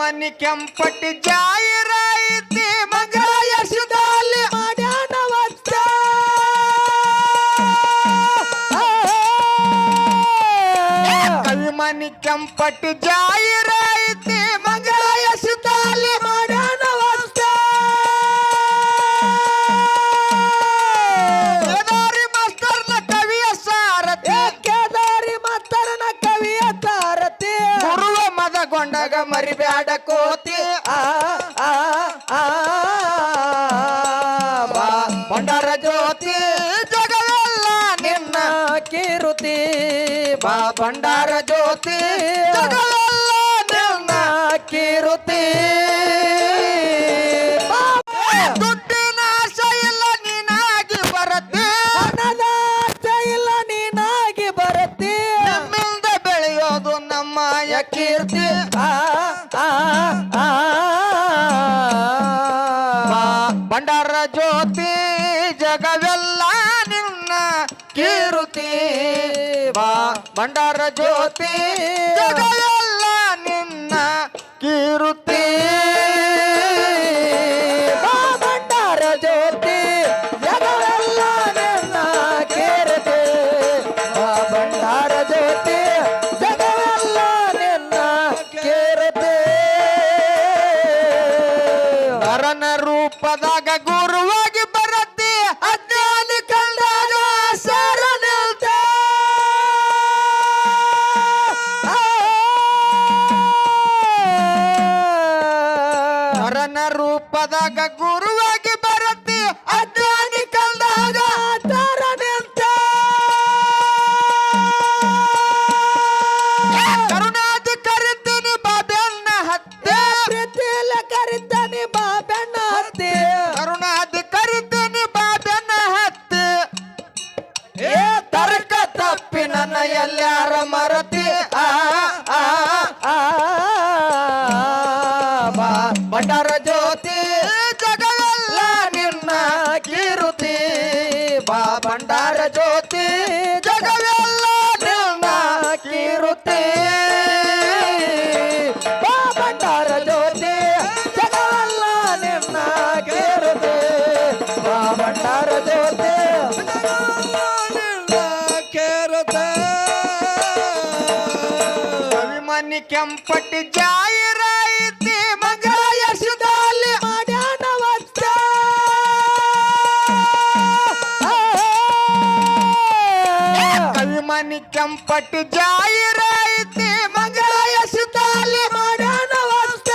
ಅಭಿಮಾನಿ ಕೆಂಪಟ್ಟಿ ಜಾಯಿರಾಯಿತಿ ಮಗ ಯಶದಲ್ಲಿ ಮಾಡ್ಯಾನ ವಚ್ಚ ಅಭಿಮಾನಿ ಕೆಂಪಟ್ಟಿ ಜಾಯಿರಾಯಿತಿ ಗುರುವ ಮದಗೊಂಡಾಗ ಮರಿಬ್ಯಾಡ ಕೋತಿ. ಆ ಆ ಆ, ಬಾ, ಭಂಡಾರ ಜ್ಯೋತಿ. ಜಗವೆಲ್ಲ ನಿನ್ನ ಕಿರುತಿ. ಬಾ, ಭಂಡಾರ ಜ್ಯೋತಿ. ಜಗವೆಲ್ಲ ನಿನ್ನ ಕಿರುತಿ. ಬೆಳೆಯೋದು ನಮ್ಮ ಕೀರ್ತಿ ಭಂಡಾರ ಜ್ಯೋತಿ ಜಗವೆಲ್ಲ ನಿನ್ನ ಕೀರುತಿ. ಬಾ ಭಂಡಾರ ಜ್ಯೋತಿ ಜಗವೆಲ್ಲ ನಿನ್ನ ಕೀರುತಿ. ನರನ ರೂಪದಾಗ ಗುರುವಾಗಿ ಬರುತ್ತಿ ಅಜ್ಞಾನಿ ಕಲ್ದಾಗ ಮರತಿ ನಿಂತ ಕರುಣಾದಿ ಕರಿತೀನಿ ಬಾಬೆನ್ನ ಹತ್ತೆ ಆ ಕರಿತಾನೆ ಆ ಆ ಹತ್ತಿ ಕರುಣಾದಿ ಕರಿತೀನಿ ಬಾಬೆನ್ನ ಹತ್ತೆ ಏ ತರ್ಕ ತಪ್ಪಿ ನನ್ನ ಎಲ್ಲಾರ ಮರತಿ ಆ ಆ, ಆ ಬಾ ಭಂಡಾರ ಜ್ಯೋತಿ ಜಗವೆಲ್ಲ ನಿನ್ನ ಕೇರುತೆ ಬಾ ಭಂಡಾರ ಜ್ಯೋತಿ ಅಭಿಮಾನಿ ಕೆಂಪಟ್ಟಿ ಜಾಯಿರಾಯಿತಿ ಅಭಿಮಾನಿ ಕೆಂಪಟ್ಟು ಜಾಯಿರಾಯಿತಿ ಮಗಳ ಯಶು ತಾಲಿ ವಚ್ಚ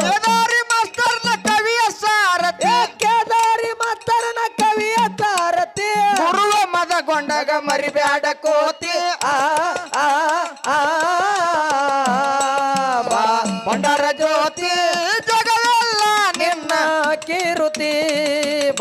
ಕೇದಾರಿ ಮಾಸ್ತರ್ನ ಕವಿಯ ಸಾರಥಿ ಕೇದಾರಿ ಮತ್ತರನ ಕವಿಯ ತಾರತಿ ಗುರುವ ಮದಗೊಂಡಾಗ ಮರಿಬೇಡ ಕೋತಿ ಆ ಆ ಆ ಬಾ ಭಂಡಾರ ಜ್ಯೋತಿ ಜಗವೆಲ್ಲ ನಿನ್ನ ಕಿರುತಿ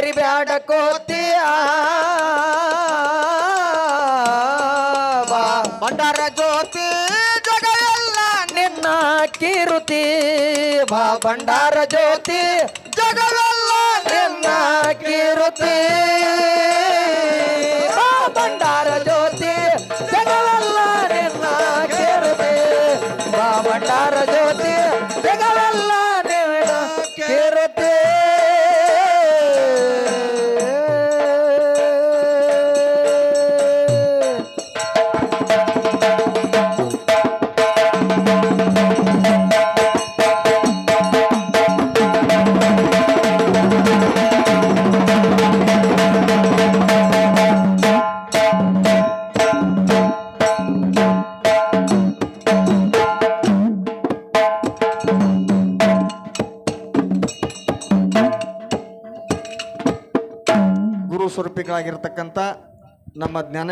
ಮದಗೊಂಡಾಗ ಮರಿಬ್ಯಾಡ ಕೋತಿ ಆ ಬಾ, ಭಂಡಾರ ಜ್ಯೋತಿ ಜಗವೆಲ್ಲ ನಿನ್ನ ಕೀರುತಿ. ಬಾ, ಭಂಡಾರ ಜ್ಯೋತಿ ಜಗವೆಲ್ಲ ನಿನ್ನ ಕಿರುತಿ. ಗುರು ಸ್ವರೂಪಿಗಳಾಗಿರ್ತಕ್ಕಂಥ ನಮ್ಮ ಜ್ಞಾನ